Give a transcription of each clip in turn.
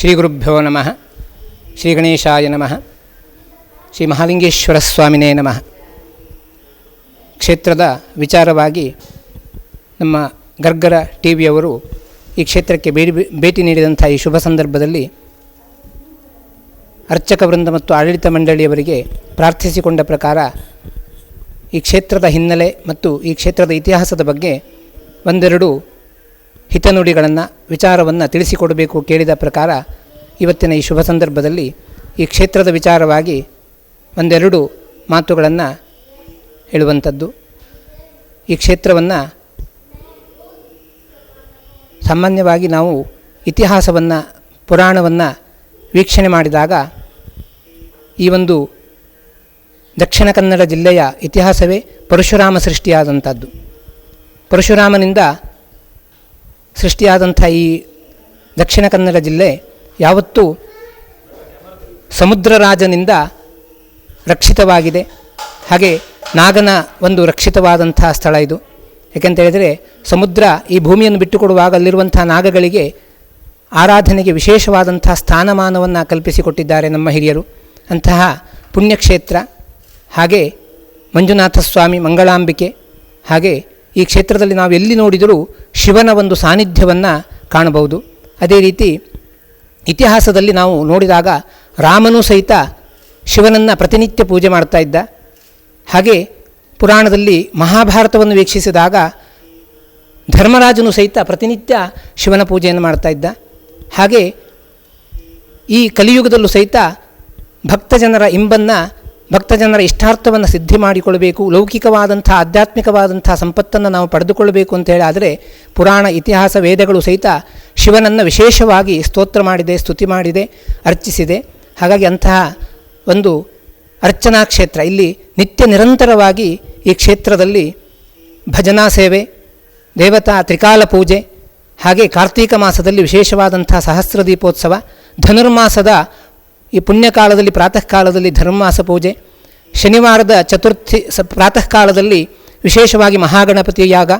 ಶ್ರೀ ಗುರುಭ್ಯೋ ನಮಃ. ಶ್ರೀ ಗಣೇಶಾಯ ನಮಃ. ಶ್ರೀ ಮಹಾಲಿಂಗೇಶ್ವರ ಸ್ವಾಮಿನೇ ನಮಃ. ಕ್ಷೇತ್ರದ ವಿಚಾರವಾಗಿ ನಮ್ಮ ಗರ್ಗರ ಟಿ ವಿಯವರು ಈ ಕ್ಷೇತ್ರಕ್ಕೆ ಭೇಟಿ ಭೇಟಿ ನೀಡಿದಂಥ ಈ ಶುಭ ಸಂದರ್ಭದಲ್ಲಿ ಅರ್ಚಕ ವೃಂದ ಮತ್ತು ಆಡಳಿತ ಮಂಡಳಿಯವರಿಗೆ ಪ್ರಾರ್ಥಿಸಿಕೊಂಡ ಪ್ರಕಾರ ಈ ಕ್ಷೇತ್ರದ ಹಿನ್ನೆಲೆ ಮತ್ತು ಈ ಕ್ಷೇತ್ರದ ಇತಿಹಾಸದ ಬಗ್ಗೆ ಒಂದೆರಡು ಹಿತನುಡಿಗಳನ್ನು, ವಿಚಾರವನ್ನು ತಿಳಿಸಿಕೊಡಬೇಕು ಕೇಳಿದ ಪ್ರಕಾರ ಇವತ್ತಿನ ಈ ಶುಭ ಸಂದರ್ಭದಲ್ಲಿ ಈ ಕ್ಷೇತ್ರದ ವಿಚಾರವಾಗಿ ಒಂದೆರಡು ಮಾತುಗಳನ್ನು ಹೇಳುವಂಥದ್ದು. ಈ ಕ್ಷೇತ್ರವನ್ನು ಸಾಮಾನ್ಯವಾಗಿ ನಾವು ಇತಿಹಾಸವನ್ನು, ಪುರಾಣವನ್ನು ವೀಕ್ಷಣೆ ಮಾಡಿದಾಗ ಈ ಒಂದು ದಕ್ಷಿಣ ಕನ್ನಡ ಜಿಲ್ಲೆಯ ಇತಿಹಾಸವೇ ಪರಶುರಾಮ ಸೃಷ್ಟಿಯಾದಂಥದ್ದು. ಪರಶುರಾಮನಿಂದ ಸೃಷ್ಟಿಯಾದಂಥ ಈ ದಕ್ಷಿಣ ಕನ್ನಡ ಜಿಲ್ಲೆ ಯಾವತ್ತೂ ಸಮುದ್ರ ರಾಜನಿಂದ ರಕ್ಷಿತವಾಗಿದೆ. ಹಾಗೆ ನಾಗನ ಒಂದು ರಕ್ಷಿತವಾದಂಥ ಸ್ಥಳ ಇದು. ಯಾಕೆಂತ ಹೇಳಿದರೆ ಸಮುದ್ರ ಈ ಭೂಮಿಯನ್ನು ಬಿಟ್ಟುಕೊಡುವಾಗ ಅಲ್ಲಿರುವಂಥ ನಾಗಗಳಿಗೆ ಆರಾಧನೆಗೆ ವಿಶೇಷವಾದಂಥ ಸ್ಥಾನಮಾನವನ್ನು ಕಲ್ಪಿಸಿಕೊಟ್ಟಿದ್ದಾರೆ ನಮ್ಮ ಹಿರಿಯರು. ಅಂತಹ ಪುಣ್ಯಕ್ಷೇತ್ರ, ಹಾಗೆ ಮಂಜುನಾಥ ಸ್ವಾಮಿ ಮಂಗಳಾಂಬಿಕೆ, ಹಾಗೆ ಈ ಕ್ಷೇತ್ರದಲ್ಲಿ ನಾವು ಎಲ್ಲಿ ನೋಡಿದರೂ ಶಿವನ ಒಂದು ಸಾನ್ನಿಧ್ಯವನ್ನು ಕಾಣಬಹುದು. ಅದೇ ರೀತಿ ಇತಿಹಾಸದಲ್ಲಿ ನಾವು ನೋಡಿದಾಗ ರಾಮನೂ ಸಹಿತ ಶಿವನನ್ನು ಪ್ರತಿನಿತ್ಯ ಪೂಜೆ ಮಾಡ್ತಾ ಇದ್ದ. ಹಾಗೆ ಪುರಾಣದಲ್ಲಿ ಮಹಾಭಾರತವನ್ನು ವೀಕ್ಷಿಸಿದಾಗ ಧರ್ಮರಾಜನು ಸಹಿತ ಪ್ರತಿನಿತ್ಯ ಶಿವನ ಪೂಜೆಯನ್ನು ಮಾಡ್ತಾ ಇದ್ದ. ಹಾಗೆ ಈ ಕಲಿಯುಗದಲ್ಲೂ ಸಹಿತ ಭಕ್ತ ಜನರ ಇಂಬನ್ನು ಭಕ್ತಜನರ ಇಷ್ಟಾರ್ಥವನ್ನು ಸಿದ್ಧಿ ಮಾಡಿಕೊಳ್ಳಬೇಕು ಲೌಕಿಕವಾದಂಥ, ಆಧ್ಯಾತ್ಮಿಕವಾದಂಥ ಸಂಪತ್ತನ್ನು ನಾವು ಪಡೆದುಕೊಳ್ಳಬೇಕು ಅಂತ ಆದರೆ ಪುರಾಣ, ಇತಿಹಾಸ, ವೇದಗಳು ಸಹಿತ ಶಿವನನ್ನು ವಿಶೇಷವಾಗಿ ಸ್ತೋತ್ರ ಮಾಡಿದೆ, ಸ್ತುತಿ ಮಾಡಿದೆ, ಅರ್ಚಿಸಿದೆ. ಹಾಗಾಗಿ ಅಂತಹ ಒಂದು ಅರ್ಚನಾ ಕ್ಷೇತ್ರ, ಇಲ್ಲಿ ನಿತ್ಯ ನಿರಂತರವಾಗಿ ಈ ಕ್ಷೇತ್ರದಲ್ಲಿ ಭಜನಾ ಸೇವೆ, ದೇವತಾ ತ್ರಿಕಾಲ ಪೂಜೆ, ಹಾಗೆ ಕಾರ್ತೀಕ ಮಾಸದಲ್ಲಿ ವಿಶೇಷವಾದಂಥ ಸಹಸ್ರ ದೀಪೋತ್ಸವ ಧನುರ್ಮಾಸದ ಈ ಪುಣ್ಯಕಾಲದಲ್ಲಿ ಪ್ರಾತಃ ಕಾಲದಲ್ಲಿ ಧರ್ಮಾಸ ಪೂಜೆ, ಶನಿವಾರದ ಚತುರ್ಥಿ, ಸ ಪ್ರಾತಃ ಕಾಲದಲ್ಲಿ ವಿಶೇಷವಾಗಿ ಮಹಾಗಣಪತಿ ಯಾಗ,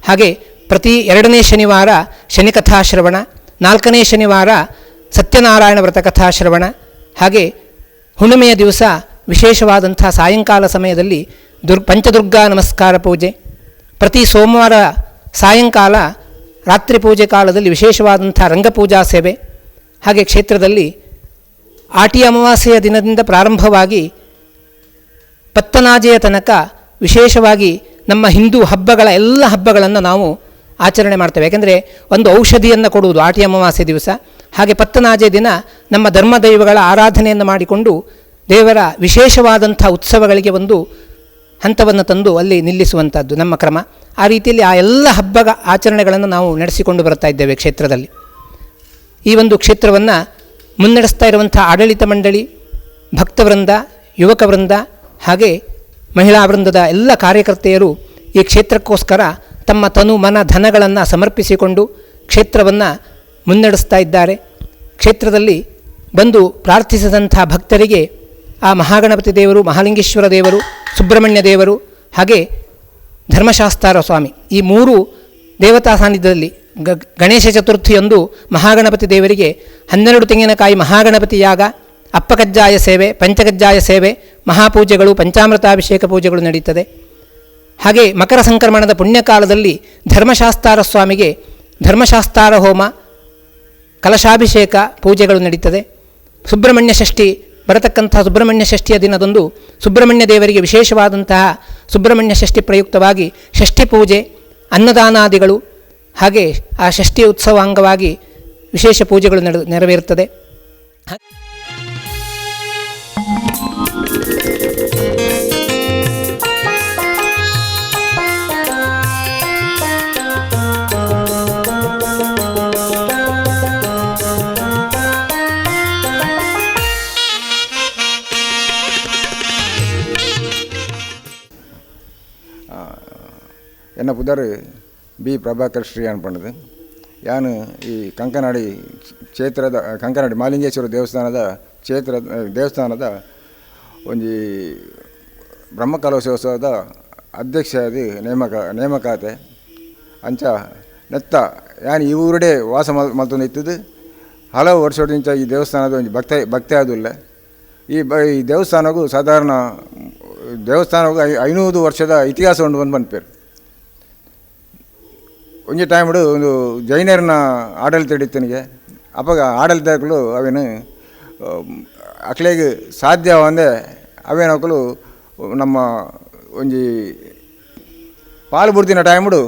ಹಾಗೆ ಪ್ರತಿ ಎರಡನೇ ಶನಿವಾರ ಶನಿಕಥಾಶ್ರವಣ, ನಾಲ್ಕನೇ ಶನಿವಾರ ಸತ್ಯನಾರಾಯಣ ವ್ರತ ಕಥಾಶ್ರವಣ, ಹಾಗೆ ಹುಣ್ಣಿಮೆಯ ದಿವಸ ವಿಶೇಷವಾದಂಥ ಸಾಯಂಕಾಲ ಸಮಯದಲ್ಲಿ ದುರ್, ಪಂಚದುರ್ಗಾ ನಮಸ್ಕಾರ ಪೂಜೆ, ಪ್ರತಿ ಸೋಮವಾರ ಸಾಯಂಕಾಲ ರಾತ್ರಿ ಪೂಜೆ ಕಾಲದಲ್ಲಿ ವಿಶೇಷವಾದಂಥ ರಂಗಪೂಜಾ ಸೇವೆ, ಹಾಗೆ ಕ್ಷೇತ್ರದಲ್ಲಿ ಆಟಿ ಅಮಾವಾಸ್ಯೆಯ ದಿನದಿಂದ ಪ್ರಾರಂಭವಾಗಿ ಪತ್ತನಾಜೆಯ ತನಕ ವಿಶೇಷವಾಗಿ ನಮ್ಮ ಹಿಂದೂ ಹಬ್ಬಗಳ ಎಲ್ಲ ಹಬ್ಬಗಳನ್ನು ನಾವು ಆಚರಣೆ ಮಾಡ್ತೇವೆ. ಯಾಕೆಂದರೆ ಒಂದು ಔಷಧಿಯನ್ನು ಕೊಡುವುದು ಆಟಿ ಅಮಾವಾಸ್ಯೆ ದಿವಸ. ಹಾಗೆ ಪತ್ತನಾಜೆ ದಿನ ನಮ್ಮ ಧರ್ಮ ದೈವಗಳ ಆರಾಧನೆಯನ್ನು ಮಾಡಿಕೊಂಡು ದೇವರ ವಿಶೇಷವಾದಂಥ ಉತ್ಸವಗಳಿಗೆ ಒಂದು ಹಂತವನ್ನು ತಂದು ಅಲ್ಲಿ ನಿಲ್ಲಿಸುವಂಥದ್ದು ನಮ್ಮ ಕ್ರಮ. ಆ ರೀತಿಯಲ್ಲಿ ಆ ಎಲ್ಲ ಹಬ್ಬಗಳ ಆಚರಣೆಗಳನ್ನು ನಾವು ನಡೆಸಿಕೊಂಡು ಬರ್ತಾ ಇದ್ದೇವೆ ಕ್ಷೇತ್ರದಲ್ಲಿ. ಈ ಒಂದು ಕ್ಷೇತ್ರವನ್ನು ಮುನ್ನಡೆಸ್ತಾ ಇರುವಂಥ ಆಡಳಿತ ಮಂಡಳಿ ಭಕ್ತವೃಂದ ಯುವಕ ವೃಂದ ಹಾಗೆ ಮಹಿಳಾ ವೃಂದದ ಎಲ್ಲ ಕಾರ್ಯಕರ್ತೆಯರು ಈ ಕ್ಷೇತ್ರಕ್ಕೋಸ್ಕರ ತಮ್ಮ ತನು ಮನ ಧನಗಳನ್ನು ಸಮರ್ಪಿಸಿಕೊಂಡು ಕ್ಷೇತ್ರವನ್ನು ಮುನ್ನಡೆಸ್ತಾ ಇದ್ದಾರೆ. ಕ್ಷೇತ್ರದಲ್ಲಿ ಬಂದು ಪ್ರಾರ್ಥಿಸಿದಂಥ ಭಕ್ತರಿಗೆ ಆ ಮಹಾಗಣಪತಿ ದೇವರು, ಮಹಾಲಿಂಗೇಶ್ವರ ದೇವರು, ಸುಬ್ರಹ್ಮಣ್ಯ ದೇವರು ಹಾಗೆ ಧರ್ಮಶಾಸ್ತ್ರ ಸ್ವಾಮಿ ಈ ಮೂರು ದೇವತಾ ಸಾನ್ನಿಧ್ಯದಲ್ಲಿ ಗ, ಗಣೇಶ ಚತುರ್ಥಿಯಂದು ಮಹಾಗಣಪತಿ ದೇವರಿಗೆ ಹನ್ನೆರಡು ತೆಂಗಿನಕಾಯಿ ಮಹಾಗಣಪತಿ ಯಾಗ, ಅಪ್ಪಕಜ್ಜಾಯ ಸೇವೆ, ಪಂಚಕಜ್ಜಾಯ ಸೇವೆ, ಮಹಾಪೂಜೆಗಳು, ಪಂಚಾಮೃತಾಭಿಷೇಕ ಪೂಜೆಗಳು ನಡೆಯುತ್ತದೆ ಹಾಗೆ ಮಕರ ಸಂಕ್ರಮಣದ ಪುಣ್ಯಕಾಲದಲ್ಲಿ ಧರ್ಮಶಾಸ್ತಾರ ಸ್ವಾಮಿಗೆ ಧರ್ಮಶಾಸ್ತಾರ ಹೋಮ, ಕಲಶಾಭಿಷೇಕ ಪೂಜೆಗಳು ನಡೀತದೆ. ಸುಬ್ರಹ್ಮಣ್ಯ ಷಷ್ಠಿ, ಬರತಕ್ಕಂಥ ಸುಬ್ರಹ್ಮಣ್ಯ ಷಷ್ಠಿಯ ದಿನದಂದು ಸುಬ್ರಹ್ಮಣ್ಯ ದೇವರಿಗೆ ವಿಶೇಷವಾದಂತಹ ಸುಬ್ರಹ್ಮಣ್ಯ ಷಷ್ಠಿ ಪ್ರಯುಕ್ತವಾಗಿ ಷಷ್ಠಿ ಪೂಜೆ, ಅನ್ನದಾನಾದಿಗಳು ಹಾಗೆ ಆ ಷಷ್ಠಿ ಉತ್ಸವ ಅಂಗವಾಗಿ ವಿಶೇಷ ಪೂಜೆಗಳು ನಡೆ ನೆರವೇರುತ್ತದೆ என்ன புதர் ಬಿ ಪ್ರಭಾಕರ್ ಶ್ರೀ ಅನ್ಪಣ್ಣದು ಯಾನು ಈ ಕಂಕನಾಡಿ ಕ್ಷೇತ್ರದ, ಕಂಕನಾಡಿ ಮಾಲಿಂಗೇಶ್ವರ ದೇವಸ್ಥಾನದ ಕ್ಷೇತ್ರ, ದೇವಸ್ಥಾನದ ಒಂಜಿ ಬ್ರಹ್ಮಕಲಶೋತ್ಸವದ ಅಧ್ಯಕ್ಷ ಅದು ನೇಮಕ, ನೇಮಕಾತೆ. ಅಂಚ ನೆತ್ತ, ಯಾನು ಈ ಊರಡೆ ವಾಸ ಮಲ್, ಮಲ್ತೊಂದು ಇತ್ತದು. ಹಲವು ವರ್ಷದಿಂದ ಈ ದೇವಸ್ಥಾನದ ಒಂದು ಭಕ್ತ, ಭಕ್ತಿ ಆದಿಲ್ಲ ಈ ಬ, ಈ ದೇವಸ್ಥಾನಗೂ ಸಾಧಾರಣ ದೇವಸ್ಥಾನಗೂ ಐ, ಐನೂರು ವರ್ಷದ ಇತಿಹಾಸ ಉಂಡು ಬಂದು ಬಂದ್ಪೇರು. ಒಂಜಿ ಟೈಮ್ಡು ಒಂದು ಜೈನರ್ನ ಆಡಳಿತ ಹಿಡಿತನಿಗೆ, ಅಪಗ ಆಡಳಿತಗಳು ಅವೇನು ಅಕ್ಲೆಗೆ ಸಾಧ್ಯ ಒಂದೇ ಅವೇನಕ್ಕಲು ನಮ್ಮ ಒಂಜಿ ಪಾಲು ಬುಡ್ದಿನ ಟೈಮ್ಡು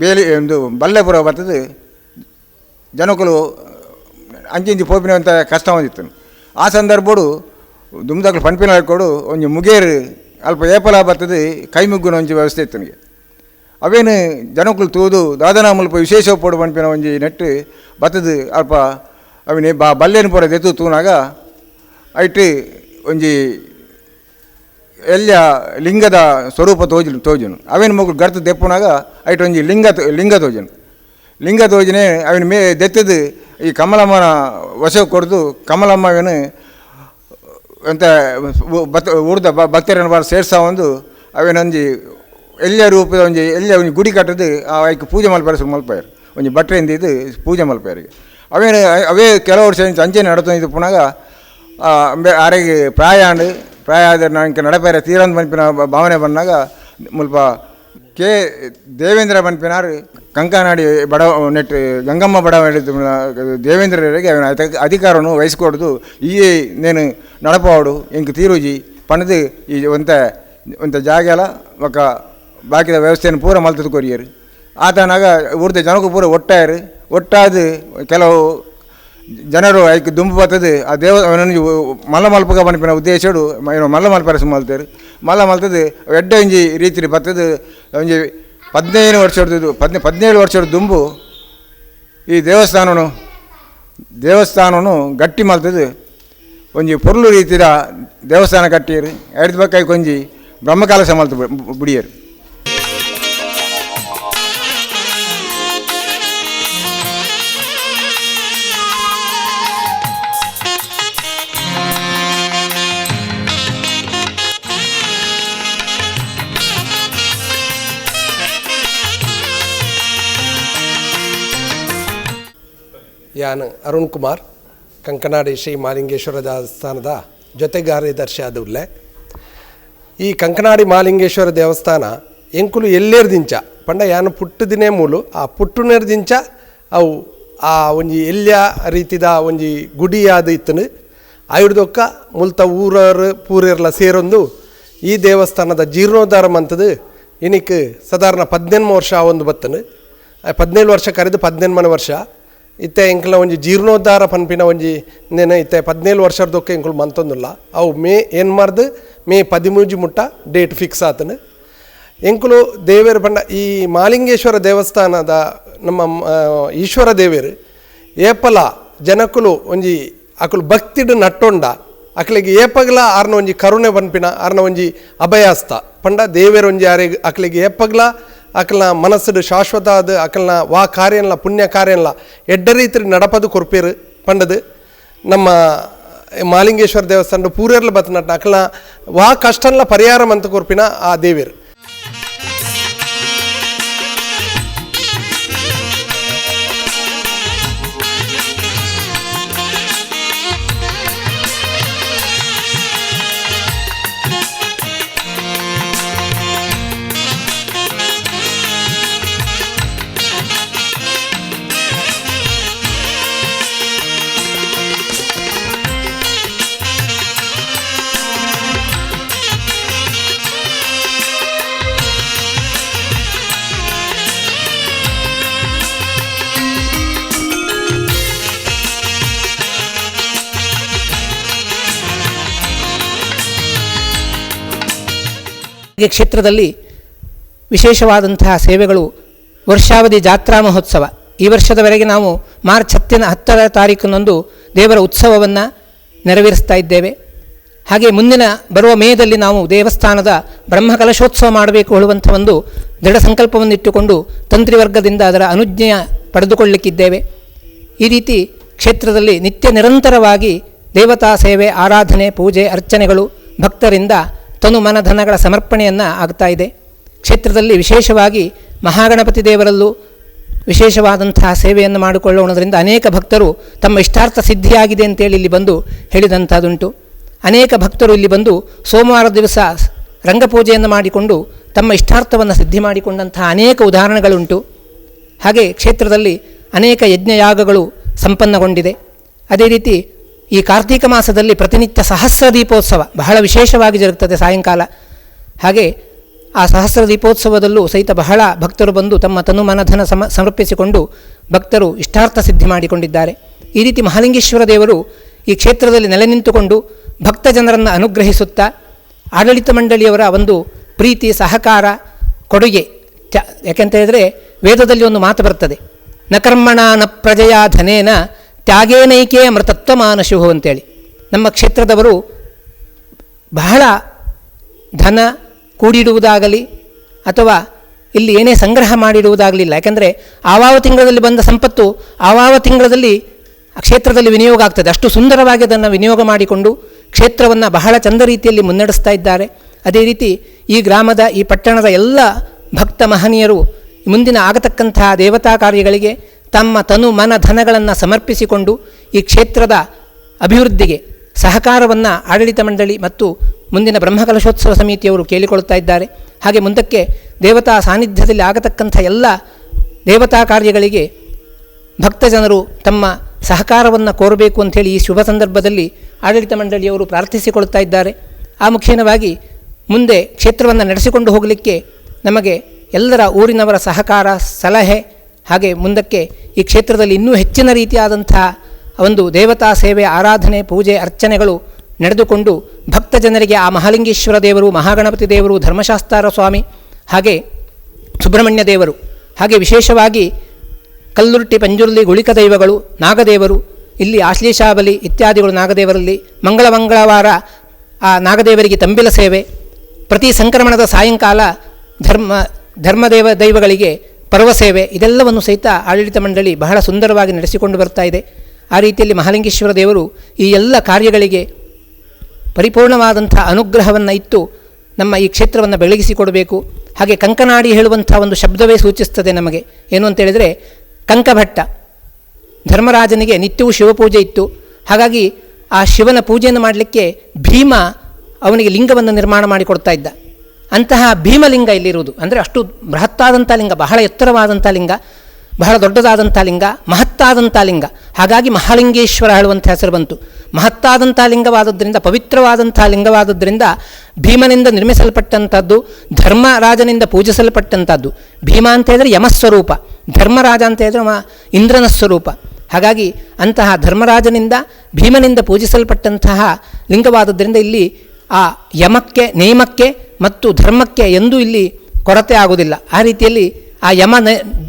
ಬೇಲಿ, ಒಂದು ಬಲ್ಲೆಪುರ ಬರ್ತದೆ, ಜನಕಲು ಅಂಚಿಂಚಿ ಪೋಪಿನಂತ ಕಷ್ಟ ಹೊಂದಿತ್ತು ಆ ಸಂದರ್ಭಡು ದುಮ್ದಾಕ್ಲು ಪಂಪಿನ ಹಾಕೊಡು ಒಂಜಿ ಮುಗೇರು ಅಲ್ಪ ಏಪಲ ಬರ್ತದೆ ಕೈ ಮುಗ್ಗುನ ಒಂಜಿ ವ್ಯವಸ್ಥೆ ಇತ್ತು ನನಗೆ ಅವೇನು ಜನಕ್ಕಳು ತೂದು ದಾದನ ಮುಲ್ಪ ವಿಶೇಷ ಪೋಡು ಒಂಜಿ ನೆಟ್ಟು ಬತ್ತದು ಅಲ್ಪ ಅವಿನ ಬಾ ಬಲ್ಲೇನು ಪೂರ ದೆತ್ತು ತೂನಾಗ ಐಟ್ ಒಂಜಿ ಎಲ್ಲ ಲಿಂಗದ ಸ್ವರೂಪ ತೋಜು ತೋಜನು. ಅವೇನು ಮಗು ಗರ್ತು ದೆಪ್ಪುನಾಗ ಐಟ್ ಒಂಜಿ ಲಿಂಗ ಲಿಂಗ ತೋಜನು. ಲಿಂಗ ತೋಜನೆ ಅವಿನ ಮೇ ದೆತ್ತದು ಈ ಕಮಲಮ್ಮನ ವಶ ಕೊಡ್ದು ಕಮಲಮ್ಮ ಅವೇನು ಅಂತ ಬತ್ ಉಡ್ದ ಭಕ್ತರನ್ನು ಬಾರ ಸೇರ್ಸ ಒಂದು ಅವೇನೊಂಜಿ ಎಲ್ಲರೂ ಉಪ ಒಂಜಿ ಎಲ್ಲ ಒಂಜಿ ಗುಡಿ ಕಟ್ಟದು ಆಯ್ಕೆ ಪೂಜೆ ಮಲ್ಪಾರ ಸುಮಾರು ಮಲ್ಪಾಯರು ಒಂಜಿ ಬಟ್ರೆ ಇಂದಿದ್ದು ಪೂಜೆ ಮಲ್ಪಾಯರಿಗೆ ಅವೇ ಅವೇ ಕೆಲವು ವರ್ಷ ಅಂಚೆನೆ ನಡತೊಂದು ಪುನಾಗ ಅರೆಗೆ ಪ್ರಾಯ ಆಂಡು ಪ್ರಾಯ ಆದ ನನಗೆ ನಡಪೇರ ತೀರಂದ ಮನ್ಪಿನ ಭಾವನೆ ಬಂದಾಗ ಮುಲ್ಪ கே தேவேந்திர பண்பினார் கங்காநாடி பட நெட்டு கங்கம்மா படம் எடுத்துள்ள தேவேந்திரರಿಗೆ ಅವನ ಅಧಿಕಾರವನ್ನು ವಹಿಸಿಕೊಡದು ಈ ನೇನು ನಡಪವಾಡು ಇಂಕ ತೀರುಜಿ ಪಣದು ಈ ಒಂತ ಒಂತ ಜಾಗಲ ఒక ಬಾಕಿದ ವ್ಯವಸ್ಥೆಯನ್ನು ಪೂರ ಮಲ್ತದ ಕೊರಿಯರು ಆತನಾಗ ಊರ್ದ ಜನಕ್ಕೂ ಪೂರ ಒಟ್ಟಾಯರು ಒಟ್ಟಾದ ಕೆಲವು ಜನರು ಐಕ್ ದುಂಬು ಬರ್ತದೆ ಆ ದೇವ ಅವನನ್ನು ಮಲ್ಲ ಮಲ್ಪಗ ಪನಿಪಿನ ಉದ್ದೇಶಡು ಏನು ಮಲ್ಲ ಮಲ್ಪರಸ ಮಲ್ತಾರೆ ಮಲ್ಲ ಮಲ್ತದೆ ಎಡ್ಡ ಒಂಜಿ ರೀತಿ ಬರ್ತದೆ ಒಂಜಿ ಪದಿನೈದು ವರ್ಷದ್ದು ಪದ್ನೆ ಪದಿನೇಳು ವರ್ಷದ ದುಂಬು ಈ ದೇವಸ್ಥಾನನು ದೇವಸ್ಥಾನನು ಗಟ್ಟಿ ಮಲ್ತದು ಒಂಜಿ ಪೊರ್ಲು ರೀತಿದ ದೇವಸ್ಥಾನ ಕಟ್ಟಿಯರು ಎಡ್ದ ಬಕ್ಕ ಕೊಂಜಿ ಬ್ರಹ್ಮಕಾಲಸ ಮಲ್ತು ಬು- ಬುಡಿಯರು ಅರುಣ್ ಕುಮಾರ್, ಕಂಕನಾಡಿ ಶ್ರೀ ಮಾಲಿಂಗೇಶ್ವರ ದೇವಸ್ಥಾನದ ಜೊತೆ ಕಾರ್ಯದರ್ಶಿ ಆದುಲ್ಲೆ ಈ ಕಂಕನಾಡಿ ಮಾಲಿಂಗೇಶ್ವರ ದೇವಸ್ಥಾನ ಎಂಕುಲು ಎಲ್ಲೇರ್ದಿಂಚ ಪಂಡ ಯಾನು ಪುಟ್ಟದಿನೇ ಮೂಲು, ಆ ಪುಟ್ಟುನೇರ್ದಿಂಚ ಅವು ಆ ಒಂಜಿ ಎಲ್ಲ ರೀತಿದ ಒಂಜಿ ಗುಡಿ ಆದ ಇತ್ತನು, ಆಯುರ್ದೊಕ್ಕ ಮುಲ್ತ ಊರರು ಪೂರೆರ್ಲ ಸೇರೊಂದು ಈ ದೇವಸ್ಥಾನದ ಜೀರ್ಣೋದ್ಧಾರ ಮಂತದು ಇನಿಕ್ ಸಾಧಾರಣ ಪದಿನೆಂಟು ವರ್ಷ ಒಂದು ಬತ್ತನು. ಪದಿನೇಳು ವರ್ಷ ಕರೆದು ಪದಿನೆನ್ಮನ ವರ್ಷ. ಇತ್ತೆ ಇಂಕಲ ಒಂಜಿ ಜೀರ್ಣೋದ್ಧಾರ ಪನ್ಪಿನ ಒಂಜಿ ನೆನ ಇತ್ತೆ ಪದಿನೇಳು ವರ್ಷದೊಕ್ಕೆ ಎಂಕುಲು ಮಂತೊಂದುಲ್ಲ. ಅವು ಮೇ ಏನು ಮಾಡ್ದು? ಮೇ ಪದಿಮೂಜಿ ಮುಟ್ಟ ಡೇಟ್ ಫಿಕ್ಸ್ ಆತನು. ಎಂಕುಲು ದೇವೇರು ಪಂಡ ಈ ಮಾಲಿಂಗೇಶ್ವರ ದೇವಸ್ಥಾನದ ನಮ್ಮ ಈಶ್ವರ ದೇವೇರು ಏಪಲ ಜನಕುಲು ಒಂಜಿ ಅಕುಲು ಭಕ್ತಿಡ್ ನಟ್ಟೊಂಡ. ಅಕಲಿಗೆ ಏಪಗ್ಲ ಆರ್ನ ಒಂಜಿ ಕರುಣೆ ಪನ್ಪಿನ ಆರ್ನ ಒಂಜಿ ಅಭಯಾಸ್ತ ಪಂಡ ದೇವೇರು ಒಂಜಿ ಆರೆಗ್ ಅಕ್ಲಿಗೆ ಏಪಗ್ಲ ಅಕಲ್ನ ಮನಸ್ಸುಡು ಶಾಶ್ವತ ಅದು ಅಕಲ್ನ ವಾ ಕಾರ್ಯನ್ಲ ಪುಣ್ಯ ಕಾರ್ಯನ್ಲ ಎಡ್ಡ ರೀತಿ ನಡಪದು ಕೊರ್ಪೇರು ಪಂಡದು. ನಮ್ಮ ಮಾಲಿಂಗೇಶ್ವರ ದೇವಸ್ಥಾನದ ಪೂರ್ಯರ್ಲ ಬತ್ತನಟ್ಟ ಅಕಲ್ನ ವಾ ಕಷ್ಟನ್ಲ ಪರಿಹಾರ ಅಂತ ಕೊರ್ಪಿನ ಆ ದೇವೇರು. ಈ ಕ್ಷೇತ್ರದಲ್ಲಿ ವಿಶೇಷವಾದಂತಹ ಸೇವೆಗಳು ವರ್ಷಾವಧಿ ಜಾತ್ರಾ ಮಹೋತ್ಸವ. ಈ ವರ್ಷದವರೆಗೆ ನಾವು ಮಾರ್ಚ್ ಹತ್ತಿನ ಹತ್ತರ ತಾರೀಕಿನಂದು ದೇವರ ಉತ್ಸವವನ್ನು ನೆರವೇರಿಸ್ತಾ ಇದ್ದೇವೆ. ಹಾಗೆ ಮುಂದಿನ ಬರುವ ಮೇದಲ್ಲಿ ನಾವು ದೇವಸ್ಥಾನದ ಬ್ರಹ್ಮಕಲಶೋತ್ಸವ ಮಾಡಬೇಕು ಹೇಳುವಂಥ ಒಂದು ದೃಢ ಸಂಕಲ್ಪವನ್ನು ಇಟ್ಟುಕೊಂಡು ತಂತ್ರಿವರ್ಗದಿಂದ ಅದರ ಅನುಜ್ಞೆಯ ಪಡೆದುಕೊಳ್ಳಿಕ್ಕಿದ್ದೇವೆ. ಈ ರೀತಿ ಕ್ಷೇತ್ರದಲ್ಲಿ ನಿತ್ಯ ನಿರಂತರವಾಗಿ ದೇವತಾ ಸೇವೆ, ಆರಾಧನೆ, ಪೂಜೆ, ಅರ್ಚನೆಗಳು ಭಕ್ತರಿಂದ ತನು ಮನಧನಗಳ ಸಮರ್ಪಣೆಯನ್ನು ಆಗ್ತಾ ಇದೆ. ಕ್ಷೇತ್ರದಲ್ಲಿ ವಿಶೇಷವಾಗಿ ಮಹಾಗಣಪತಿ ದೇವರಲ್ಲೂ ವಿಶೇಷವಾದಂತಹ ಸೇವೆಯನ್ನು ಮಾಡಿಕೊಳ್ಳೋಣದ್ರಿಂದ ಅನೇಕ ಭಕ್ತರು ತಮ್ಮ ಇಷ್ಟಾರ್ಥ ಸಿದ್ಧಿಯಾಗಿದೆ ಅಂತೇಳಿ ಇಲ್ಲಿ ಬಂದು ಹೇಳಿದಂಥದ್ದುಂಟು. ಅನೇಕ ಭಕ್ತರು ಇಲ್ಲಿ ಬಂದು ಸೋಮವಾರ ದಿವಸ ರಂಗಪೂಜೆಯನ್ನು ಮಾಡಿಕೊಂಡು ತಮ್ಮ ಇಷ್ಟಾರ್ಥವನ್ನು ಸಿದ್ಧಿ ಮಾಡಿಕೊಂಡಂತಹ ಅನೇಕ ಉದಾಹರಣೆಗಳುಂಟು. ಹಾಗೆ ಕ್ಷೇತ್ರದಲ್ಲಿ ಅನೇಕ ಯಜ್ಞಯಾಗಗಳು ಸಂಪನ್ನಗೊಂಡಿದೆ. ಅದೇ ರೀತಿ ಈ ಕಾರ್ತೀಕ ಮಾಸದಲ್ಲಿ ಪ್ರತಿನಿತ್ಯ ಸಹಸ್ರ ದೀಪೋತ್ಸವ ಬಹಳ ವಿಶೇಷವಾಗಿ ಜರುಗುತ್ತದೆ ಸಾಯಂಕಾಲ. ಹಾಗೆ ಆ ಸಹಸ್ರ ದೀಪೋತ್ಸವದಲ್ಲೂ ಸಹಿತ ಬಹಳ ಭಕ್ತರು ಬಂದು ತಮ್ಮ ತನು ಮನಧನ ಸಮ, ಸಮರ್ಪಿಸಿಕೊಂಡು ಭಕ್ತರು ಇಷ್ಟಾರ್ಥ ಸಿದ್ಧಿ ಮಾಡಿಕೊಂಡಿದ್ದಾರೆ. ಈ ರೀತಿ ಮಹಾಲಿಂಗೇಶ್ವರ ದೇವರು ಈ ಕ್ಷೇತ್ರದಲ್ಲಿ ನೆಲೆ ನಿಂತುಕೊಂಡು ಭಕ್ತ ಜನರನ್ನು ಅನುಗ್ರಹಿಸುತ್ತಾ ಆಡಳಿತ ಮಂಡಳಿಯವರ ಒಂದು ಪ್ರೀತಿ, ಸಹಕಾರ, ಕೊಡುಗೆ ಯಾಕೆಂತ ಹೇಳಿದರೆ ವೇದದಲ್ಲಿ ಒಂದು ಮಾತು ಬರ್ತದೆ. ನ ಕರ್ಮಣ ನ ಪ್ರಜೆಯ ಧನೇನ ತ್ಯಾಗೇನೈಕೆ ಅಮೃತತ್ವ ಮಾನಶುಹು ಅಂತೇಳಿ. ನಮ್ಮ ಕ್ಷೇತ್ರದವರು ಬಹಳ ಧನ ಕೂಡಿಡುವುದಾಗಲಿ ಅಥವಾ ಇಲ್ಲಿ ಏನೇ ಸಂಗ್ರಹ ಮಾಡಿಡುವುದಾಗಲಿಲ್ಲ. ಯಾಕೆಂದರೆ ಆವಾವ ತಿಂಗಳಲ್ಲಿ ಬಂದ ಸಂಪತ್ತು ಆವಾವ ತಿಂಗಳಲ್ಲಿ ಆ ಕ್ಷೇತ್ರದಲ್ಲಿ ವಿನಿಯೋಗ ಆಗ್ತದೆ. ಅಷ್ಟು ಸುಂದರವಾಗಿ ಅದನ್ನು ವಿನಿಯೋಗ ಮಾಡಿಕೊಂಡು ಕ್ಷೇತ್ರವನ್ನು ಬಹಳ ಚಂದ ರೀತಿಯಲ್ಲಿ ಮುನ್ನಡೆಸ್ತಾ ಇದ್ದಾರೆ. ಅದೇ ರೀತಿ ಈ ಗ್ರಾಮದ, ಈ ಪಟ್ಟಣದ ಎಲ್ಲ ಭಕ್ತ ಮಹನೀಯರು ಮುಂದಿನ ಆಗತಕ್ಕಂತಹ ದೇವತಾ ಕಾರ್ಯಗಳಿಗೆ ತಮ್ಮ ತನು ಮನ ಧನಗಳನ್ನು ಸಮರ್ಪಿಸಿಕೊಂಡು ಈ ಕ್ಷೇತ್ರದ ಅಭಿವೃದ್ಧಿಗೆ ಸಹಕಾರವನ್ನು ಆಡಳಿತ ಮಂಡಳಿ ಮತ್ತು ಮುಂದಿನ ಬ್ರಹ್ಮಕಲಶೋತ್ಸವ ಸಮಿತಿಯವರು ಕೇಳಿಕೊಳ್ತಾ ಇದ್ದಾರೆ. ಹಾಗೆ ಮುಂದಕ್ಕೆ ದೇವತಾ ಸಾನ್ನಿಧ್ಯದಲ್ಲಿ ಆಗತಕ್ಕಂಥ ಎಲ್ಲ ದೇವತಾ ಕಾರ್ಯಗಳಿಗೆ ಭಕ್ತ ಜನರು ತಮ್ಮ ಸಹಕಾರವನ್ನು ಕೋರಬೇಕು ಅಂಥೇಳಿ ಈ ಶುಭ ಸಂದರ್ಭದಲ್ಲಿ ಆಡಳಿತ ಮಂಡಳಿಯವರು ಪ್ರಾರ್ಥಿಸಿಕೊಳ್ತಾ ಇದ್ದಾರೆ. ಆ ಮುಖೇನವಾಗಿ ಮುಂದೆ ಕ್ಷೇತ್ರವನ್ನು ನಡೆಸಿಕೊಂಡು ಹೋಗಲಿಕ್ಕೆ ನಮಗೆ ಎಲ್ಲರ ಊರಿನವರ ಸಹಕಾರ, ಸಲಹೆ ಹಾಗೆ ಮುಂದಕ್ಕೆ ಈ ಕ್ಷೇತ್ರದಲ್ಲಿ ಇನ್ನೂ ಹೆಚ್ಚಿನ ರೀತಿಯಾದಂಥ ಒಂದು ದೇವತಾ ಸೇವೆ, ಆರಾಧನೆ, ಪೂಜೆ, ಅರ್ಚನೆಗಳು ನಡೆದುಕೊಂಡು ಭಕ್ತ ಜನರಿಗೆ ಆ ಮಹಾಲಿಂಗೇಶ್ವರ ದೇವರು, ಮಹಾಗಣಪತಿ ದೇವರು, ಧರ್ಮಶಾಸ್ತಾರ ಸ್ವಾಮಿ, ಹಾಗೆ ಸುಬ್ರಹ್ಮಣ್ಯ ದೇವರು, ಹಾಗೆ ವಿಶೇಷವಾಗಿ ಕಲ್ಲುರ್ಟಿ ಪಂಜುರ್ಲಿ, ಗುಳಿಕ ದೈವಗಳು, ನಾಗದೇವರು, ಇಲ್ಲಿ ಆಶ್ಲೇಷಾಬಲಿ ಇತ್ಯಾದಿಗಳು ನಾಗದೇವರಲ್ಲಿ ಮಂಗಳ ಮಂಗಳವಾರ ಆ ನಾಗದೇವರಿಗೆ ತಂಬಿಲ ಸೇವೆ, ಪ್ರತಿ ಸಂಕ್ರಮಣದ ಸಾಯಂಕಾಲ ಧರ್ಮ, ಧರ್ಮದೇವ ದೈವಗಳಿಗೆ ಪರ್ವ ಸೇವೆ ಇದೆಲ್ಲವನ್ನು ಸಹಿತ ಆಡಳಿತ ಮಂಡಳಿ ಬಹಳ ಸುಂದರವಾಗಿ ನಡೆಸಿಕೊಂಡು ಬರ್ತಾ ಇದೆ. ಆ ರೀತಿಯಲ್ಲಿ ಮಹಾಲಿಂಗೇಶ್ವರ ದೇವರು ಈ ಎಲ್ಲ ಕಾರ್ಯಗಳಿಗೆ ಪರಿಪೂರ್ಣವಾದಂಥ ಅನುಗ್ರಹವನ್ನು ಇತ್ತು ನಮ್ಮ ಈ ಕ್ಷೇತ್ರವನ್ನು ಬೆಳಗಿಸಿಕೊಡಬೇಕು. ಹಾಗೆ ಕಂಕನಾಡಿ ಹೇಳುವಂಥ ಒಂದು ಶಬ್ದವೇ ಸೂಚಿಸ್ತದೆ ನಮಗೆ. ಏನು ಅಂತೇಳಿದರೆ ಕಂಕಭಟ್ಟ. ಧರ್ಮರಾಜನಿಗೆ ನಿತ್ಯವೂ ಶಿವಪೂಜೆ ಇತ್ತು. ಹಾಗಾಗಿ ಆ ಶಿವನ ಪೂಜೆಯನ್ನು ಮಾಡಲಿಕ್ಕೆ ಭೀಮ ಅವನಿಗೆ ಲಿಂಗವನ್ನು ನಿರ್ಮಾಣ ಮಾಡಿಕೊಡ್ತಾ ಇದ್ದ. ಅಂತಹ ಭೀಮಲಿಂಗ ಇಲ್ಲಿರುವುದು. ಅಂದರೆ ಅಷ್ಟು ಬೃಹತ್ತಾದಂಥ ಲಿಂಗ, ಬಹಳ ಎತ್ತರವಾದಂಥ ಲಿಂಗ, ಬಹಳ ದೊಡ್ಡದಾದಂಥ ಲಿಂಗ, ಮಹತ್ತಾದಂಥ ಲಿಂಗ. ಹಾಗಾಗಿ ಮಹಾಲಿಂಗೇಶ್ವರ ಹೇಳುವಂಥ ಹೆಸರು ಬಂತು. ಮಹತ್ತಾದಂಥ ಲಿಂಗವಾದದ್ರಿಂದ, ಪವಿತ್ರವಾದಂಥ ಲಿಂಗವಾದದ್ರಿಂದ ಭೀಮನಿಂದ ನಿರ್ಮಿಸಲ್ಪಟ್ಟಂಥದ್ದು, ಧರ್ಮರಾಜನಿಂದ ಪೂಜಿಸಲ್ಪಟ್ಟಂಥದ್ದು. ಭೀಮ ಅಂತ ಹೇಳಿದ್ರೆ ಯಮಸ್ವರೂಪ, ಧರ್ಮರಾಜ ಅಂತ ಹೇಳಿದ್ರೆ ಇಂದ್ರನ ಸ್ವರೂಪ. ಹಾಗಾಗಿ ಅಂತಹ ಧರ್ಮರಾಜನಿಂದ, ಭೀಮನಿಂದ ಪೂಜಿಸಲ್ಪಟ್ಟಂತಹ ಲಿಂಗವಾದದ್ರಿಂದ ಇಲ್ಲಿ ಆ ಯಮಕ್ಕೆ, ನೇಮಕ್ಕೆ ಮತ್ತು ಧರ್ಮಕ್ಕೆ ಎಂದೂ ಇಲ್ಲಿ ಕೊರತೆ ಆಗುವುದಿಲ್ಲ. ಆ ರೀತಿಯಲ್ಲಿ ಆ ಯಮ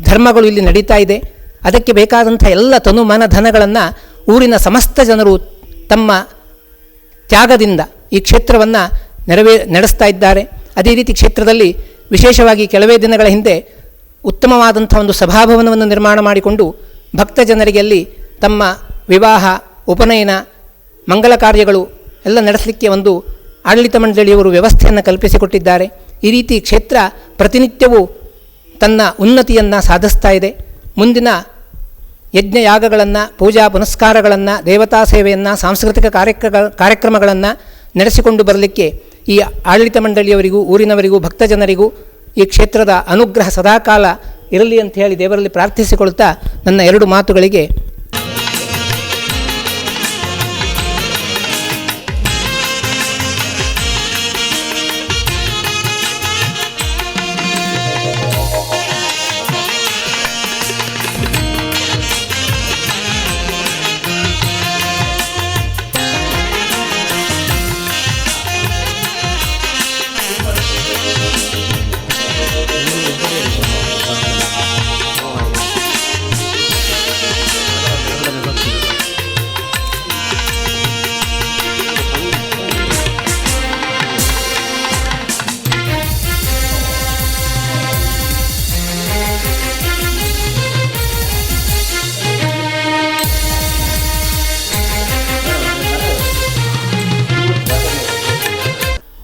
ಧರ್ಮಗಳು ಇಲ್ಲಿ ನಡೀತಾ ಇದೆ. ಅದಕ್ಕೆ ಬೇಕಾದಂಥ ಎಲ್ಲ ತನುಮಾನ ಧನಗಳನ್ನು ಊರಿನ ಸಮಸ್ತ ಜನರು ತಮ್ಮ ತ್ಯಾಗದಿಂದ ಈ ಕ್ಷೇತ್ರವನ್ನು ನೆರವೇ, ನಡೆಸ್ತಾ ಇದ್ದಾರೆ. ಅದೇ ರೀತಿ ಕ್ಷೇತ್ರದಲ್ಲಿ ವಿಶೇಷವಾಗಿ ಕೆಲವೇ ದಿನಗಳ ಹಿಂದೆ ಉತ್ತಮವಾದಂಥ ಒಂದು ಸಭಾಭವನವನ್ನು ನಿರ್ಮಾಣ ಮಾಡಿಕೊಂಡು ಭಕ್ತ ಜನರಿಗೆ ಅಲ್ಲಿ ತಮ್ಮ ವಿವಾಹ, ಉಪನಯನ, ಮಂಗಲ ಕಾರ್ಯಗಳು ಎಲ್ಲ ನಡೆಸಲಿಕ್ಕೆ ಒಂದು ಆಡಳಿತ ಮಂಡಳಿಯವರು ವ್ಯವಸ್ಥೆಯನ್ನು ಕಲ್ಪಿಸಿಕೊಟ್ಟಿದ್ದಾರೆ. ಈ ರೀತಿ ಕ್ಷೇತ್ರ ಪ್ರತಿನಿತ್ಯವೂ ತನ್ನ ಉನ್ನತಿಯನ್ನು ಸಾಧಿಸ್ತಾ ಇದೆ. ಮುಂದಿನ ಯಜ್ಞಯಾಗಗಳನ್ನು, ಪೂಜಾ ಪುನಸ್ಕಾರಗಳನ್ನು, ದೇವತಾ ಸೇವೆಯನ್ನು, ಸಾಂಸ್ಕೃತಿಕ ಕಾರ್ಯಕ್ರ ಕಾರ್ಯಕ್ರಮಗಳನ್ನು ನಡೆಸಿಕೊಂಡು ಬರಲಿಕ್ಕೆ ಈ ಆಡಳಿತ ಮಂಡಳಿಯವರಿಗೂ, ಊರಿನವರಿಗೂ ಭಕ್ತ ಜನರಿಗೂ ಈ ಕ್ಷೇತ್ರದ ಅನುಗ್ರಹ ಸದಾಕಾಲ ಇರಲಿ ಅಂತ ಹೇಳಿ ದೇವರಲ್ಲಿ ಪ್ರಾರ್ಥಿಸಿಕೊಳ್ತಾ ನನ್ನ ಎರಡು ಮಾತುಗಳಿಗೆ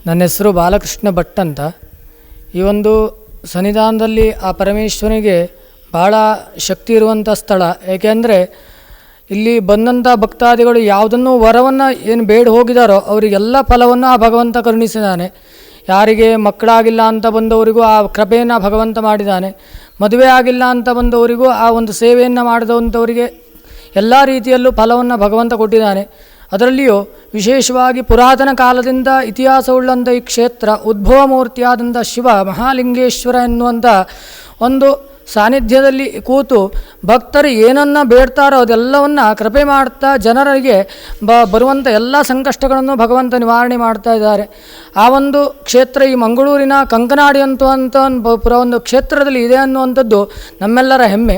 ನನ್ನ ಹೆಸರು ಬಾಲಕೃಷ್ಣ ಭಟ್ ಅಂತ. ಈ ಒಂದು ಸನ್ನಿಧಾನದಲ್ಲಿ ಆ ಪರಮೇಶ್ವರನಿಗೆ ಭಾಳ ಶಕ್ತಿ ಇರುವಂಥ ಸ್ಥಳ. ಏಕೆಂದರೆ ಇಲ್ಲಿ ಬಂದಂಥ ಭಕ್ತಾದಿಗಳು ಯಾವುದನ್ನು ವರವನ್ನು ಏನು ಬೇಡ ಹೋಗಿದಾರೋ ಅವರಿಗೆಲ್ಲ ಫಲವನ್ನು ಆ ಭಗವಂತ ಕರುಣಿಸಿದ್ದಾನೆ ಯಾರಿಗೆ ಮಕ್ಕಳಾಗಿಲ್ಲ ಅಂತ ಬಂದವರಿಗೂ ಆ ಕೃಪೆಯನ್ನು ಭಗವಂತ ಮಾಡಿದ್ದಾನೆ ಮದುವೆ ಆಗಿಲ್ಲ ಅಂತ ಬಂದವರಿಗೂ ಆ ಒಂದು ಸೇವೆಯನ್ನು ಮಾಡಿದಂಥವರಿಗೆ ಎಲ್ಲ ರೀತಿಯಲ್ಲೂ ಫಲವನ್ನು ಭಗವಂತ ಕೊಟ್ಟಿದ್ದಾನೆ ಅದರಲ್ಲಿಯೂ ವಿಶೇಷವಾಗಿ ಪುರಾತನ ಕಾಲದಿಂದ ಇತಿಹಾಸವುಳ್ಳಂಥ ಈ ಕ್ಷೇತ್ರ ಉದ್ಭವ ಮೂರ್ತಿಯಾದಂಥ ಶಿವ ಮಹಾಲಿಂಗೇಶ್ವರ ಎನ್ನುವಂಥ ಒಂದು ಸಾನ್ನಿಧ್ಯದಲ್ಲಿ ಕೂತು ಭಕ್ತರು ಏನನ್ನು ಬೇಡ್ತಾರೋ ಅದೆಲ್ಲವನ್ನು ಕೃಪೆ ಮಾಡ್ತಾ ಜನರಿಗೆ ಬ ಬರುವಂಥ ಎಲ್ಲ ಸಂಕಷ್ಟಗಳನ್ನು ಭಗವಂತ ನಿವಾರಣೆ ಮಾಡ್ತಾ ಇದ್ದಾರೆ. ಆ ಒಂದು ಕ್ಷೇತ್ರ ಈ ಮಂಗಳೂರಿನ ಕಂಕನಾಡಿ ಅಂತ ಒಂದು ಪುರ ಒಂದು ಕ್ಷೇತ್ರದಲ್ಲಿ ಇದೆ ಅನ್ನುವಂಥದ್ದು ನಮ್ಮೆಲ್ಲರ ಹೆಮ್ಮೆ.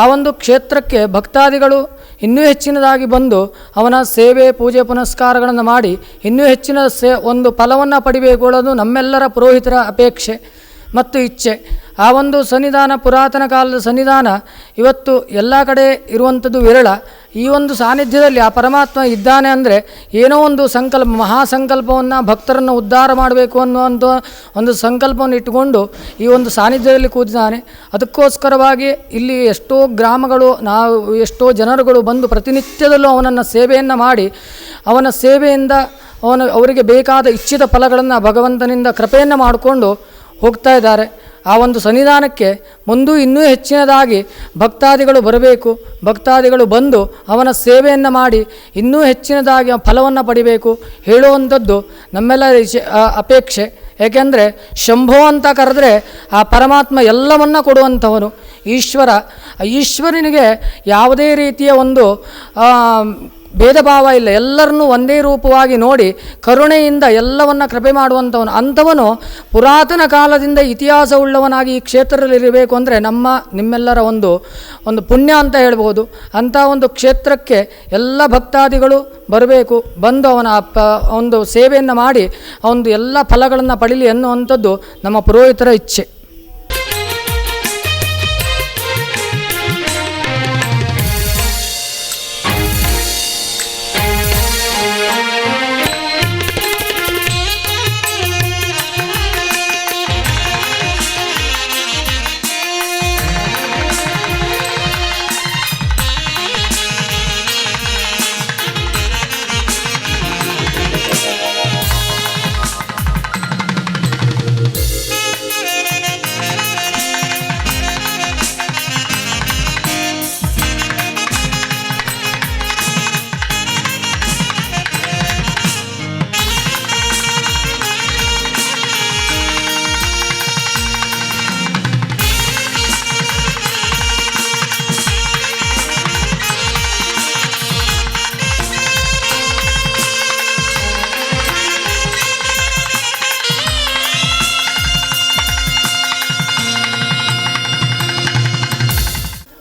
ಆ ಒಂದು ಕ್ಷೇತ್ರಕ್ಕೆ ಭಕ್ತಾದಿಗಳು ಇನ್ನೂ ಹೆಚ್ಚಿನದಾಗಿ ಬಂದು ಅವನ ಸೇವೆ ಪೂಜೆ ಪುನಸ್ಕಾರಗಳನ್ನು ಮಾಡಿ ಇನ್ನೂ ಹೆಚ್ಚಿನ ಸೇ ಒಂದು ಫಲವನ್ನು ಪಡಿಬೇಕು ಅನ್ನೋದು ನಮ್ಮೆಲ್ಲರ ಪುರೋಹಿತರ ಅಪೇಕ್ಷೆ ಮತ್ತು ಇಚ್ಛೆ. ಆ ಒಂದು ಸನ್ನಿಧಾನ, ಪುರಾತನ ಕಾಲದ ಸನ್ನಿಧಾನ, ಇವತ್ತು ಎಲ್ಲ ಕಡೆ ಇರುವಂಥದ್ದು ವಿರಳ. ಈ ಒಂದು ಸಾನ್ನಿಧ್ಯದಲ್ಲಿ ಆ ಪರಮಾತ್ಮ ಇದ್ದಾನೆ ಅಂದರೆ ಏನೋ ಒಂದು ಸಂಕಲ್ಪ, ಮಹಾಸಂಕಲ್ಪವನ್ನು, ಭಕ್ತರನ್ನು ಉದ್ಧಾರ ಮಾಡಬೇಕು ಅನ್ನುವಂಥ ಒಂದು ಸಂಕಲ್ಪವನ್ನು ಇಟ್ಟುಕೊಂಡು ಈ ಒಂದು ಸಾನ್ನಿಧ್ಯದಲ್ಲಿ ಕೂತಿದ್ದಾನೆ. ಅದಕ್ಕೋಸ್ಕರವಾಗಿ ಇಲ್ಲಿ ಎಷ್ಟೋ ಗ್ರಾಮಗಳು, ನಾವು ಎಷ್ಟೋ ಜನರುಗಳು ಬಂದು ಪ್ರತಿನಿತ್ಯದಲ್ಲೂ ಅವನನ್ನು ಸೇವೆಯನ್ನು ಮಾಡಿ, ಅವನ ಸೇವೆಯಿಂದ ಅವನು, ಅವರಿಗೆ ಬೇಕಾದ ಇಚ್ಛಿತ ಫಲಗಳನ್ನು ಭಗವಂತನಿಂದ ಕೃಪೆಯನ್ನು ಮಾಡಿಕೊಂಡು ಹೋಗ್ತಾ ಇದ್ದಾರೆ. ಆ ಒಂದು ಸನ್ನಿಧಾನಕ್ಕೆ ಮುಂದೂ ಇನ್ನೂ ಹೆಚ್ಚಿನದಾಗಿ ಭಕ್ತಾದಿಗಳು ಬರಬೇಕು. ಭಕ್ತಾದಿಗಳು ಬಂದು ಅವನ ಸೇವೆಯನ್ನು ಮಾಡಿ ಇನ್ನೂ ಹೆಚ್ಚಿನದಾಗಿ ಫಲವನ್ನು ಪಡಿಬೇಕು ಹೇಳುವಂಥದ್ದು ನಮ್ಮೆಲ್ಲ ಅಪೇಕ್ಷೆ. ಏಕೆಂದರೆ ಶಂಭೋ ಅಂತ ಕರೆದ್ರೆ ಆ ಪರಮಾತ್ಮ ಎಲ್ಲವನ್ನ ಕೊಡುವಂಥವನು. ಈಶ್ವರ, ಈಶ್ವರನಿಗೆ ಯಾವುದೇ ರೀತಿಯ ಒಂದು ಭೇದ ಭಾವ ಇಲ್ಲ. ಎಲ್ಲರನ್ನೂ ಒಂದೇ ರೂಪವಾಗಿ ನೋಡಿ ಕರುಣೆಯಿಂದ ಎಲ್ಲವನ್ನ ಕೃಪೆ ಮಾಡುವಂಥವನು. ಅಂಥವನು ಪುರಾತನ ಕಾಲದಿಂದ ಇತಿಹಾಸವುಳ್ಳವನಾಗಿ ಈ ಕ್ಷೇತ್ರದಲ್ಲಿ ಇರಬೇಕು ಅಂದರೆ ನಮ್ಮ, ನಿಮ್ಮೆಲ್ಲರ ಒಂದು ಒಂದು ಪುಣ್ಯ ಅಂತ ಹೇಳ್ಬೋದು ಅಂಥ ಒಂದು ಕ್ಷೇತ್ರಕ್ಕೆ ಎಲ್ಲ ಭಕ್ತಾದಿಗಳು ಬರಬೇಕು. ಬಂದು ಅವನ ಒಂದು ಸೇವೆಯನ್ನು ಮಾಡಿ ಒಂದು ಎಲ್ಲ ಫಲಗಳನ್ನು ಪಡೀಲಿ ಅನ್ನುವಂಥದ್ದು ನಮ್ಮ ಪುರೋಹಿತರ ಇಚ್ಛೆ.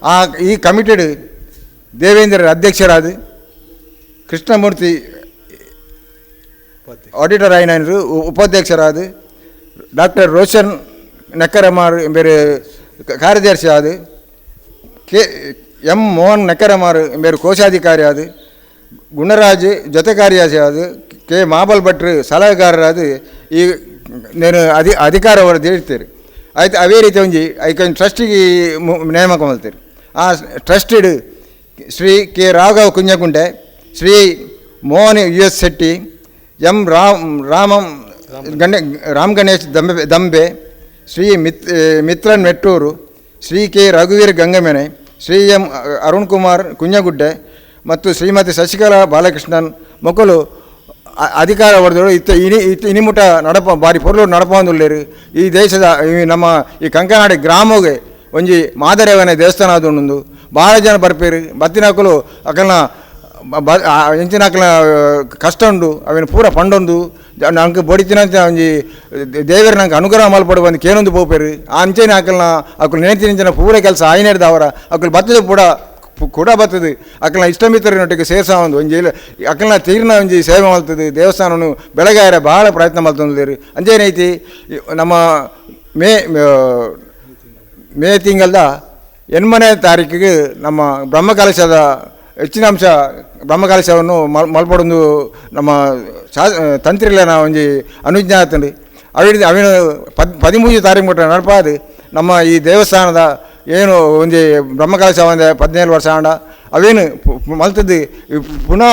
ಆ, ಈ ಕಮಿಟೆಡ್ ದೇವೇಂದ್ರ ಅಧ್ಯಕ್ಷರಾದ ಕೃಷ್ಣಮೂರ್ತಿ ಆಡಿಟರ್ ಆಯ್ನರು ಉಪಾಧ್ಯಕ್ಷರಾದ ಡಾಕ್ಟರ್ ರೋಷನ್ ನಕ್ಕರಮಾರ್ ಎಂಬರು ಕಾರ್ಯದರ್ಶಿ ಆದ ಕೆ, ಎಂ ಮೋಹನ್ ನಕ್ಕರಮಾರ್ ಎಂಬರು ಕೋಶಾಧಿಕಾರಿ ಆದ ಗುಣರಾಜ್ ಜೊತೆ ಕಾರ್ಯದರ್ಶಿ ಆದ ಕೆ ಮಾಬಲ್ ಭಟ್ರು ಸಲಹೆಗಾರರಾದ ಈ, ನೇನು ಅಧಿ ಅಧಿಕಾರ ಹೊರದು ಹೇಳ್ತೀರಿ ಆಯ್ತು, ಅವೇ ರೀತಿ ಒಂಜಿ ಐಕೊಂದು ಟ್ರಸ್ಟಿಗೆ ನೇಮಕ ಮಾಡ್ತೀರಿ ಆ trusted Shri K Raghava Kunjagunde Shri Mohan U S Shetty, M Ram, ರಾಮಂ, ಗಣೇ, ರಾಮ್ ಗಣೇಶ್ ದಂಬೆ ದಂಬೆ, ಶ್ರೀ ಮಿತ್ ಮಿತ್ರನ್ ಮೆಟ್ಟೂರು, ಶ್ರೀ ಕೆ ರಘುವೀರ್ ಗಂಗಮೆನೆ, ಶ್ರೀ ಎಂ ಅರುಣ್ ಕುಮಾರ್ ಕುಂಜಗುಡ್ಡೆ ಮತ್ತು ಶ್ರೀಮತಿ ಶಶಿಕಲಾ ಬಾಲಕೃಷ್ಣನ್ ಮಕ್ಕಳು ಅಧಿಕಾರ ಹೊಡೆದವರು ಇತ್ತ ಇನಿ, ಇತ್ತ ಇನಿಮುಟ ನಡಪ, ಬಾರಿ ಪೊರ್ಲು ನಡಪಂದುಳ್ಳೇರು ಈ ದೇಶದ, ಈ ನಮ್ಮ ಈ ಕಂಕನಾಡಿ ಗ್ರಾಮಗೆ ಒಂಜಿ ಮಾದರಿಯವನ ದೇವಸ್ಥಾನ ಆದುಂಡು ಭಾಳ ಜನ ಬರ್ಪೇರು. ಬತ್ತಿನಾಕಲು ಅಕಲ್ನ, ಬ ಅಕಲ್ನ ಕಷ್ಟ ಉಂಡು. ಅವಿನ ಪೂರ ಪಂಡೊಂದು. ನನಗೆ ಬಡಿತಿನಂತ ಒಂಜಿ ದೇವರು ನಂಗೆ ಅನುಗ್ರಹ ಮಲ್ಪಡು ಒಂದು ಕೇನೊಂದು ಪೋಪೇರು. ಆ ಅಂಚೆನ ಅಕಲ್ನ ಅಕಲ್ ನೆನೆತಿನ ಪೂರ ಕೆಲಸ ಆಯ್ನೆಡ್ದ ಅವರ. ಅಕಲ್ ಬತ್ತದ ಪು- ಕೂಡ ಬರ್ತದೆ ಅಕ್ಕಲ್ನ ಇಷ್ಟಮಿತ್ರನೊಟ್ಟಿಗೆ ಸೇರ್ಸ ಒಂದು ಒಂಜಿ ಅಕಲ್ನ ತೀರ್ನ ಒಂಜಿ ಸೇವೆ ಮಾಡ್ತದೆ. ದೇವಸ್ಥಾನವನ್ನು ಬೆಳಗಾಯರ ಬಹಳ ಪ್ರಯತ್ನ ಮಾಡ್ತಂದಿರಿ ಅಂಜೇನೈತಿ ನಮ್ಮ ಮೇ ಮೇ ತಿಂಗಳದ ಎನ್ಮನೇ ತಾರೀಕಿಗೆ ನಮ್ಮ ಬ್ರಹ್ಮಕಲಶದ ಹೆಚ್ಚಿನ ಅಂಶ ಬ್ರಹ್ಮಕಲಶವನ್ನು ಮಲ್, ಮಲ್ಪಡೊಂದು ನಮ್ಮ ಶಾ ತಂತ್ರಿಲ ಒಂಜಿ ಅನುಜ್ಞಾ ಆತಂಡು ಅವಿಡ, ಅವಿನ ಪದ್ ಪದಿಮೂಜು ತಾರೀಕು ಮುಟ್ಟ ನಡಪಾದು ನಮ್ಮ ಈ ದೇವಸ್ಥಾನದ ಏನು ಒಂದು ಬ್ರಹ್ಮಕಲಶ ಒಂದು ಹದಿನೇಳು ವರ್ಷ ಆಂಡ, ಅವೇನು ಮಲ್ತದ್ದು ಪುನಃ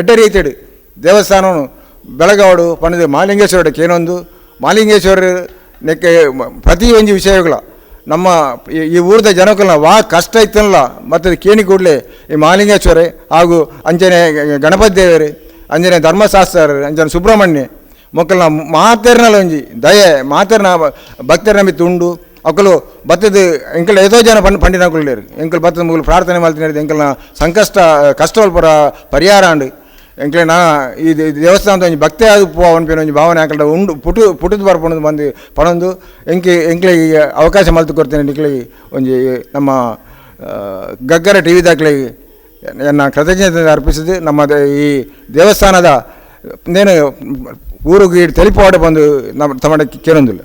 ಎಡ್ಡ ರೀತಿಡು ದೇವಸ್ಥಾನವನ್ನು ಬೆಳಗಾವಡು ಪಣದು ಮಾಲಿಂಗೇಶ್ವರ ಕೇನೊಂದು ಮಾಲಿಂಗೇಶ್ವರ ನೆಕ್ಕೆ, ಮ- ಪ್ರತಿ ಒಂಜಿ ವಿಷಯಗಳ, ನಮ್ಮ ಈ- ಊರದ ಜನಕ್ಕಲ್ಲ ವಾ ಕಷ್ಟ ಇತ್ತಲ್ಲ, ಮತ್ತು ಕೇಣಿ ಕೂಡಲೇ ಈ ಮಾಲಿಂಗೇಶ್ವರಿ ಹಾಗೂ ಅಂಜನೆ ಗಣಪತಿ ದೇವರಿ ಅಂಜನೆ ಧರ್ಮಶಾಸ್ತ್ರ ಅಂಜನೆ ಸುಬ್ರಹ್ಮಣ್ಯ, ಮಕ್ಕಳ ಮಾತೆರ್ನಲ್ಲ ಒಂಜಿ ದಯೆ, ಮಾತೆರ್ನ ಭಕ್ತರ ನಮಿ ಉಂಡು ಅಕ್ಕಲು ಬತ್ತದ ಎಂಕಲ್ ಏದೋ ಜನ ಪಂಡ್ ಪಂಡಿನಕುಳ್ಳೇರು ಎಂಕಲ್ ಬತ್ತದ ಮಗಳು ಪ್ರಾರ್ಥನೆ ಮಾಡ್ತೀನಿ ಎಂಕಲ್ನ ಸಂಕಷ್ಟ ಕಷ್ಟ ಪರ ಪರಿಹಾರ ಅಂಡು ಎಂಕ್ಲೆ ನಾ ಈ ದೇವಸ್ಥಾನದ ಒಂಜಿ ಭಕ್ತಿ ಆದ ಪೋ ಅನ್ಪೇನು ಒಂಜಿ ಭಾವನೆ ಹಾಕಲ್ಡ ಉಂಡು, ಪುಟು, ಪುಟದ ಬರ್ಪಣದು ಬಂದು ಪಣಂದು ಎಂಕಿ ಎಂಕ್ಲೆಗೆ ಅವಕಾಶ ಮಲ್ತು ಕೊಡ್ತೇನೆ ನಿಕ್ಲೆ ಒಂಜಿ ನಮ್ಮ ಗಗ್ಗರೆ ಟಿ ವಿ ದಾಖಲೆಗೆ ನನ್ನ ಕೃತಜ್ಞತೆ ಅರ್ಪಿಸಿದ್ದು ನಮ್ಮ ಈ ದೇವಸ್ಥಾನದ ನೇನು ಊರಿಗೆ ತಲುಪುವಾಡ ಬಂದು ನಮ್ಮ ತಮ್ಮ ಕೇಳೊಂದಿಲ್ಲ.